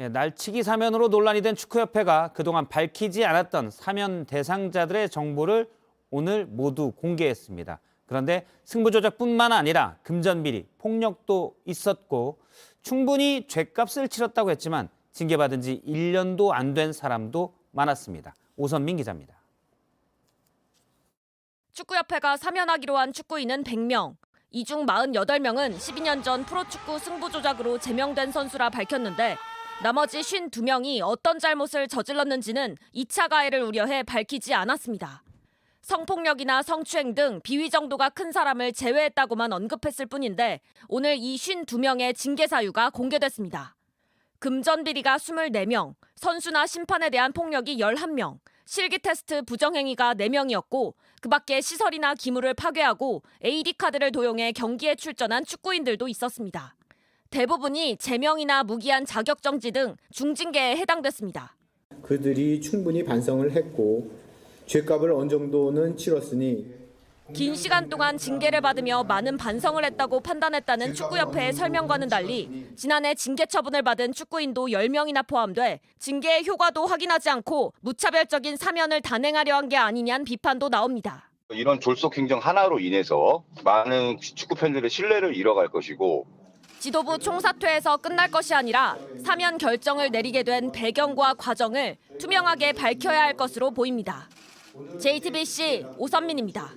예, 날치기 사면으로 논란이 된 축구협회가 그동안 밝히지 않았던 사면 대상자들의 정보를 오늘 모두 공개했습니다. 그런데 승부 조작뿐만 아니라 금전 비리, 폭력도 있었고 충분히 죗값을 치렀다고 했지만 징계받은 지 1년도 안 된 사람도 많았습니다. 오선민 기자입니다. 축구협회가 사면하기로 한 축구인은 100명. 이 중 48명은 12년 전 프로축구 승부 조작으로 제명된 선수라 밝혔는데 나머지 52명이 어떤 잘못을 저질렀는지는 2차 가해를 우려해 밝히지 않았습니다. 성폭력이나 성추행 등 비위 정도가 큰 사람을 제외했다고만 언급했을 뿐인데 오늘 이 52명의 징계 사유가 공개됐습니다. 금전 비리가 24명, 선수나 심판에 대한 폭력이 11명, 실기 테스트 부정행위가 4명이었고 그 밖에 시설이나 기물을 파괴하고 AD 카드를 도용해 경기에 출전한 축구인들도 있었습니다. 대부분이 제명이나 무기한 자격정지 등 중징계에 해당됐습니다. 그들이 충분히 반성을 했고 죄값을 어느 정도는 치렀으니 긴 시간 동안 징계를 받으며 많은 반성을 했다고 판단했다는 축구협회의 설명과는 달리 지난해 징계 처분을 받은 축구인도 10명이나 포함돼 징계의 효과도 확인하지 않고 무차별적인 사면을 단행하려 한 게 아니냐는 비판도 나옵니다. 이런 졸속 행정 하나로 인해서 많은 축구 팬들의 신뢰를 잃어갈 것이고 지도부 총사퇴에서 끝날 것이 아니라 사면 결정을 내리게 된 배경과 과정을 투명하게 밝혀야 할 것으로 보입니다. JTBC 오선민입니다.